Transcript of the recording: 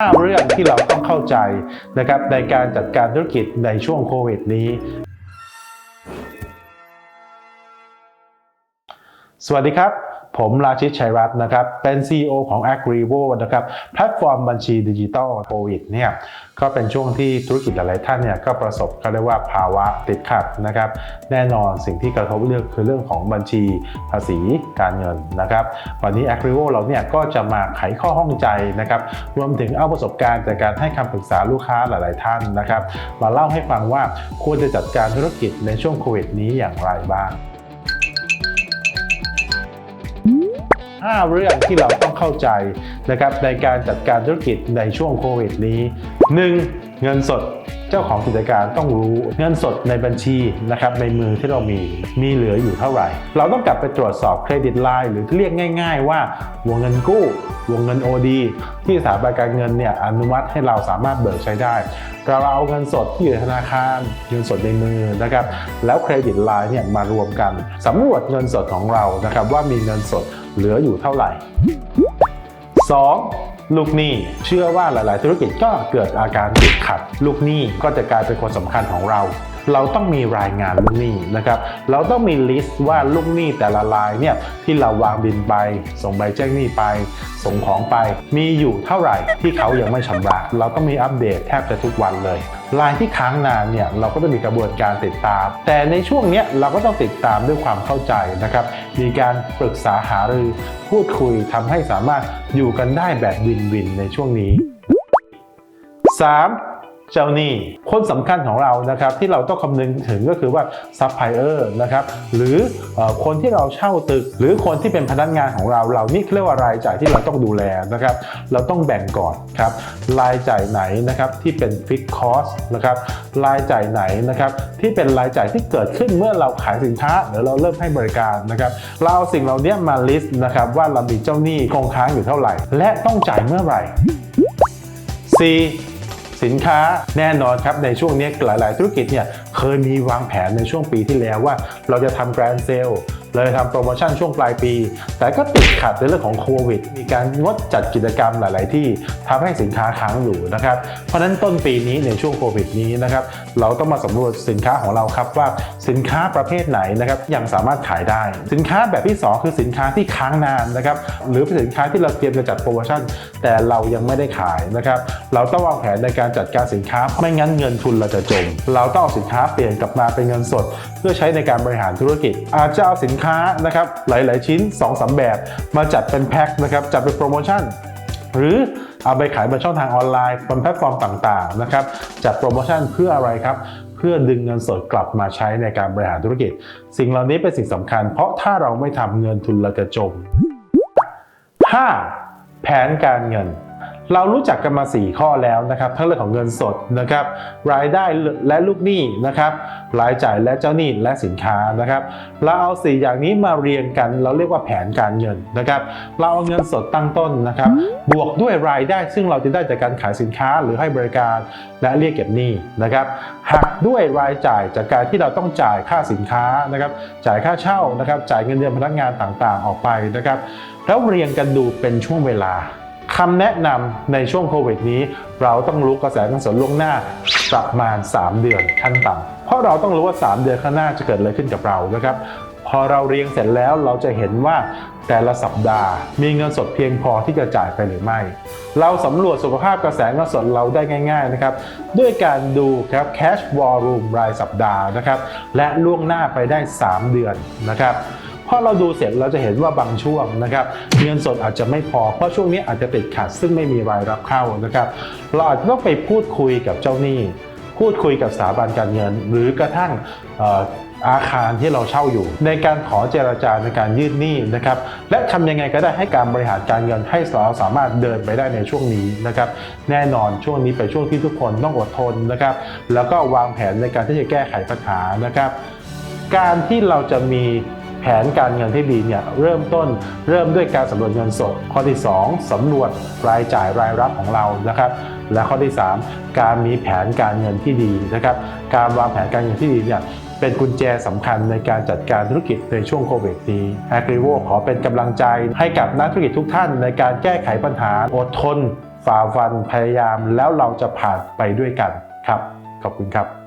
5เรื่องที่เราต้องเข้าใจนะครับในการจัดการธุรกิจในช่วงโควิดนี้ สวัสดีครับ ผมราชิตชัยรัตน์นะครับ เป็น CEO ของ Agrivo นะครับ แพลตฟอร์มบัญชีดิจิตอลโควิดเนี่ยก็เป็นช่วงที่ธุรกิจหลาย ๆ ท่านเนี่ยก็ประสบเขาเรียกว่าภาวะติดขัดนะครับ แน่นอนสิ่งที่กระทบเรื่องคือเรื่องของบัญชีภาษีการเงินนะครับ วันนี้ Agrivo เราเนี่ยก็จะมาไขข้อห้องใจนะครับ รวมถึงเอาประสบการณ์จากการให้คำปรึกษาลูกค้าหลาย ๆ ท่านนะครับ มาเล่าให้ฟังว่าควรจะจัดการธุรกิจในช่วงโควิดนี้อย่างไรบ้าง 5 เรื่องที่เราต้องเข้าใจนะครับในการจัดการธุรกิจในช่วงโควิดนี้ 1. เงินสด เจ้าของกิจการต้องรู้เงินสดในบัญชีนะครับในมือที่เรามีมีเหลืออยู่เท่าไหร่ เราต้องกลับไปตรวจสอบเครดิตไลน์หรือเรียกง่าย ๆ ว่าวงเงินกู้ วงเงิน OD ที่สถาบันการเงินเนี่ยอนุมัติให้เราสามารถเบิกใช้ได้เราเอาเงินสดที่อยู่ในธนาคารเงินสดในมือนะครับแล้วเครดิตไลน์เนี่ยมารวมกันสำรวจเงินสดของเรานะครับว่ามีเงินสดเหลืออยู่เท่าไหร่ 2. ลูกหนี้เชื่อว่าหลาย ๆ ธุรกิจก็เกิดอาการติดขัด ลูกหนี้ก็จะกลายเป็นคนสำคัญของเรา เราต้องมีรายงานลูกหนี้นะครับ เราต้องมีลิสต์ว่าลูกหนี้แต่ละรายเนี่ยที่เราวางบินไป ส่งใบแจ้งหนี้ไป ส่งของไป มีอยู่เท่าไหร่ที่เขายังไม่ชำระ เราต้องมีอัปเดตแทบจะทุกวันเลย ลายที่ค้างนานเนี่ยเราก็จะมีกระบวนการติดตาม แต่ในช่วงนี้เราก็ต้องติดตามด้วยความเข้าใจนะครับ มีการปรึกษาหารือพูดคุยทำให้สามารถอยู่กันได้แบบวินวินในช่วงนี้ 3. เจ้าหนี้ คนสำคัญของเรานะครับที่เราต้องคำนึงถึงก็คือว่าซัพพลายเออร์นะครับหรือคนที่เราเช่าตึก หรือคนที่เป็นพนักงานของเราเหล่านี้เรียกว่ารายจ่ายที่เราต้องดูแลนะครับ เราต้องแบ่งก่อนครับรายจ่ายไหนนะครับที่เป็นฟิกคอสนะครับรายจ่ายไหนนะครับที่เป็นรายจ่ายที่เกิดขึ้นเมื่อเราขายสินค้าหรือเราเริ่มให้บริการนะครับ เราเอาสิ่งเหล่านี้มาลิสต์นะครับว่าเรามีเจ้าหนี้คงค้างอยู่เท่าไหร่ และต้องจ่ายเมื่อไหร่ 4. สินค้าแน่นอนครับในช่วงนี้หลาย ๆ ธุรกิจเนี่ยเคยมีวางแผนในช่วงปีที่แล้วว่า เราจะทำแกรนด์เซล เราจะทำโปรโมชั่นช่วงปลายปี แต่ก็ติดขัดในเรื่องของโควิด มีการงดจัดกิจกรรมหลาย ๆ ที่ทำให้สินค้าค้างอยู่นะครับ เพราะฉะนั้นต้นปีนี้ในช่วงโควิดนี้นะครับ เราต้องมาสำรวจสินค้าของเราครับว่าสินค้าประเภทไหนนะครับยังสามารถขายได้ สินค้าแบบที่ 2 คือสินค้าที่ค้างนานนะครับ หรือเป็นสินค้าที่เราเตรียมจะจัดโปรโมชั่น แต่เรายังไม่ได้ขายนะครับ เราต้องวางแผนในการจัดการสินค้า ไม่งั้นเงินทุนเราจะจม เราต้องเอาสินค้าเปลี่ยนกลับมาเป็นเงินสด เพื่อใช้ในการบริหารธุรกิจ อาจจะเอาสินค้านะครับหลาย ๆ ชิ้น2อสแบบ มาจัดเป็นแพ็คนะครับจัดเป็นโปรโมชั่น หรือเอาไปขายบนช่องทางออนไลน์บนแพลตฟอร์มต่าง ๆ นะครับจัดโปรโมชั่นเพื่ออะไรครับเพื่อดึงเงินสดกลับมาใช้ในการบริหารธุรกิจ สิ่งเหล่านี้เป็นสิ่งสำคัญ เพราะถ้าเราไม่ทำเงินทุนเราจะจม 5. แผนการเงิน เรารู้จักกันมา 4 ข้อแล้วนะครับ ทั้งเรื่องของเงินสดนะครับ รายได้และลูกหนี้นะครับ รายจ่ายและเจ้าหนี้และสินค้านะครับ เราเอา 4 อย่างนี้มาเรียงกัน เราเรียกว่าแผนการเงินนะครับ เราเอาเงินสดตั้งต้นนะครับ บวกด้วยรายได้ซึ่งเราจะได้จากการขายสินค้าหรือให้บริการ และเรียกเก็บหนี้นะครับ หักด้วยรายจ่ายจากการที่เราต้องจ่ายค่าสินค้านะครับ จ่ายค่าเช่านะครับ จ่ายเงินเดือนพนักงานต่างๆ ออกไปนะครับ แล้วเรียงกันดูเป็นช่วงเวลา คำแนะนำในช่วงโควิดนี้ เราต้องรู้กระแสเงินสดล่วงหน้าประมาณ 3 เดือนขั้นต่ำเพราะเราต้องรู้ว่า 3 เดือนข้างหน้าจะเกิดอะไรขึ้นกับเรานะครับพอเราเรียงเสร็จแล้วเราจะเห็นว่าแต่ละสัปดาห์ มีเงินสดเพียงพอที่จะจ่ายไปหรือไม่ เราสำรวจสุขภาพกระแสเงินสดเราได้ง่าย ๆนะครับ ด้วยการดูครับ cash volume รายสัปดาห์นะครับ และล่วงหน้าไปได้ 3 เดือนนะครับ พอเราดูเสร็จเราจะเห็นว่าบางช่วงนะครับเงินสดอาจจะไม่พอเพราะช่วงนี้อาจจะติดขัดซึ่งไม่มีรายรับเข้านะครับเราอาจจะต้องไปพูดคุยกับเจ้าหนี้ พูดคุยกับสถาบันการเงิน หรือกระทั่งอาคารที่เราเช่าอยู่ ในการขอเจรจาในการยืดหนี้นะครับ และทำยังไงก็ได้ให้การบริหารการเงินให้เราสามารถเดินไปได้ในช่วงนี้นะครับ แน่นอนช่วงนี้เป็นช่วงที่ทุกคนต้องอดทนนะครับ แล้วก็วางแผนในการที่จะแก้ไขปัญหานะครับ การที่เราจะมี นการเงินที่ดีเนี่ยเริ่มต้นเริ่มด้วยการสำรวจเงินสด ข้อที่ 2สำรวจรายจ่ายรายรับของเรานะครับ และข้อที่ 3 การมีแผนการเงินที่ดีนะครับ การวางแผนการเงินที่ดีเนี่ยเป็นกุญแจสำคัญในการจัดการธุรกิจในช่วงโควิดนี้ a g r i v o ขอเป็นกำลังใจให้กับนักธุรกิจทุกท่านในการแก้ไขปัญหาอดทน ฝ่าฟันพยายามแล้วเราจะผ่านไปด้วยกันครับ ขอบคุณครับ